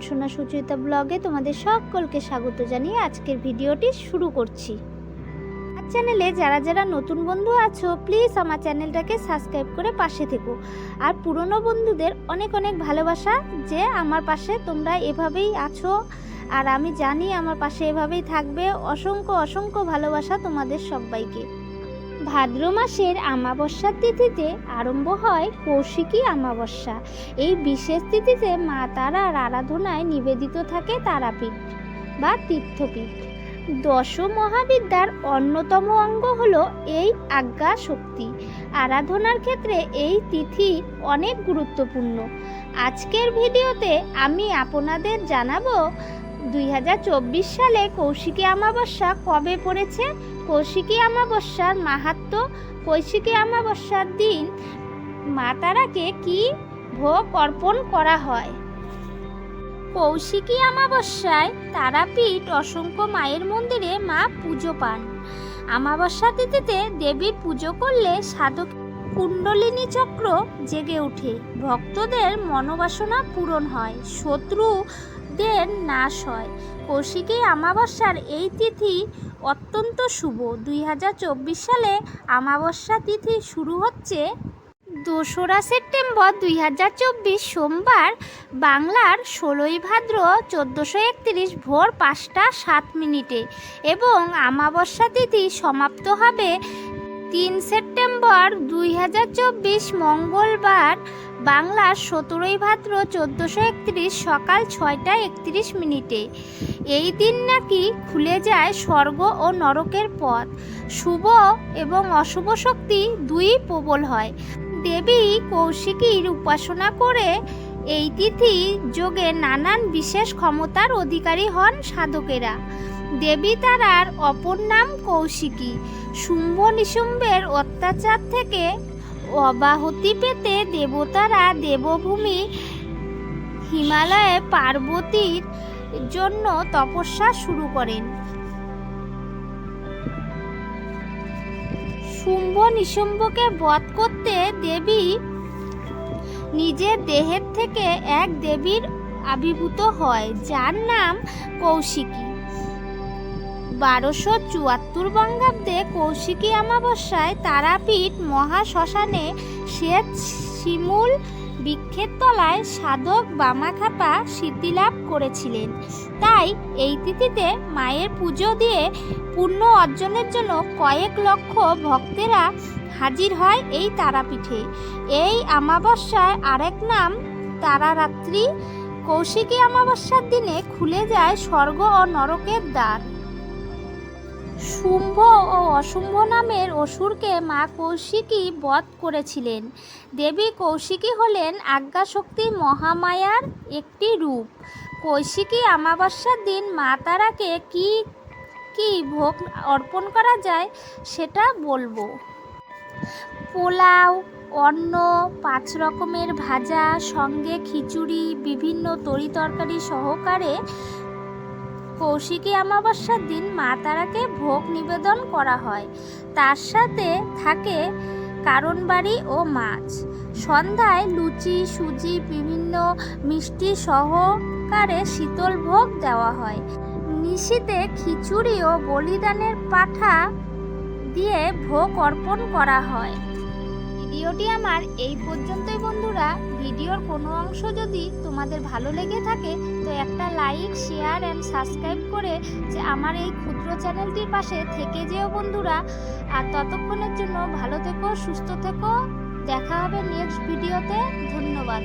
সোনা সুচরিতা ব্লগে তোমাদের সকলকে স্বাগত জানিয়ে আজকের ভিডিওটি শুরু করছি। আর চ্যানেলে যারা যারা নতুন বন্ধু আছো প্লিজ আমার চ্যানেলটাকে সাবস্ক্রাইব করে পাশে থেকো। আর পুরনো বন্ধুদের অনেক অনেক ভালোবাসা যে আমার পাশে তোমরা এভাবেই আছো। আর আমি জানি আমার পাশে এভাবেই থাকবে। অসংখ্য অসংখ্য ভালোবাসা তোমাদের সবাইকে। ভাদ্র মাসের আমাবস্যার তিথিতে আরম্ভ হয় কৌশিকী আমাবস্যা এই বিশেষ তিথিতে মা তারার আরাধনায় নিবেদিত থাকে তারাপীঠ বা তীর্থপীঠ। দশ মহাবিদ্যার অন্যতম অঙ্গ হল এই আজ্ঞা শক্তি আরাধনার ক্ষেত্রে এই তিথি অনেক গুরুত্বপূর্ণ। আজকের ভিডিওতে আমি আপনাদের জানাব দুই হাজার চব্বিশ সালে কৌশিকী অমাবস্যা কবে পড়েছে? কৌশিকী অমাবস্যার মাহাত্ম, কৌশিকী অমাবস্যার দিন মা তারাকে কি ভোগ অর্পণ করা হয়? কৌশিকী অমাবস্যায় তারাপীঠ অসংখ্য মায়ের মন্দিরে মা পুজো পান। অমাবস্যা তিথিতে দেবীর পুজো করলে সাধক কুণ্ডলিনী চক্র জেগে ওঠে। ভক্তদের মনোবাসনা পূরণ হয়। শত্রুদের নাশ হয়। কৌশিকী আমাবস্যার এই তিথি অত্যন্ত শুভ। দুই হাজার চব্বিশ সালে আমাবস্যা তিথি শুরু হচ্ছে দোসরা সেপ্টেম্বর দুই হাজার চব্বিশ সোমবার বাংলার ষোলোই ভাদ্র চোদ্দোশো একত্রিশ ভোর পাঁচটা সাত মিনিটে এবং আমাবস্যা তিথি সমাপ্ত হবে তিন সেপ্টেম্বর দুই হাজার চব্বিশ মঙ্গলবার বাংলার সতেরোই ভাদ্র চোদ্দোশো একত্রিশ সকাল ছয়টা একত্রিশ মিনিটে। এই দিন নাকি খুলে যায় স্বর্গ ও নরকের পথ। শুভ এবং অশুভ শক্তি দুই প্রবল হয়। দেবী কৌশিকীর উপাসনা করে এই তিথি যোগে নানান বিশেষ ক্ষমতার অধিকারী হন সাধকেরা। দেবী তারার অপর নাম কৌশিকী। শুম্ভ নিশুম্ভের অত্যাচার থেকে অবাহতি পেতে দেবতারা দেবভূমি হিমালয়ে পার্বতীর জন্য তপস্যা শুরু করেন। শুম্ভ নিশুম্ভকে বধ করতে দেবী নিজের দেহের থেকে এক দেবীর আবির্ভূত হয়, যার নাম কৌশিকী। বারোশো চুয়াত্তর বঙ্গাব্দে কৌশিকী অমাবস্যায় তারাপীঠ মহাশ্মশানে শ্বেত শিমুল বৃক্ষের তলায় সাধক বামাখাপা সিদ্ধিলাভ করেছিলেন। তাই এই তিথিতে মায়ের পুজো দিয়ে পুণ্য অর্জনের জন্য কয়েক লক্ষ ভক্তেরা হাজির হয় এই তারাপীঠে। এই অমাবস্যায় আরেক নাম তারারাত্রি। কৌশিকী অমাবস্যার দিনে খুলে যায় স্বর্গ ও নরকের দ্বার। শুম্ভ ও অশুম্ভ নামের অসুরকে মা কৌশিকী বধ করেছিলেন। দেবী কৌশিকী হলেন আজ্ঞাশক্তি মহামায়ার একটি রূপ। কৌশিকী অমাবস্যার দিন মা তারাকে কি কি ভোগ অর্পণ করা যায় সেটা বলব। পোলাও, অন্ন, পাঁচ রকমের ভাজা, সঙ্গে খিচুড়ি, বিভিন্ন তরি তরকারি সহকারে কৌশিকী অমাবস্যার দিন মা তারাকে ভোগ নিবেদন করা হয়। তার সাথে থাকে কারণবাড়ি ও মাছ। সন্ধ্যায় লুচি, সুজি, বিভিন্ন মিষ্টি সহকারে শীতল ভোগ দেওয়া হয়। নিশীতে খিচুড়ি ও বলিদানের পাঠা দিয়ে ভোগ অর্পণ করা হয়। ভিডিওটি আমার এই পর্যন্তই বন্ধুরা। ভিডিওর কোনো অংশ যদি তোমাদের ভালো লেগে থাকে, তো একটা লাইক, শেয়ার অ্যান্ড সাবস্ক্রাইব করে যে আমার এই ক্ষুদ্র চ্যানেলটির পাশে থেকে যেও বন্ধুরা। আর ততক্ষণের জন্য ভালো থেকো, সুস্থ থেকো। দেখা হবে নেক্সট ভিডিওতে ধন্যবাদ।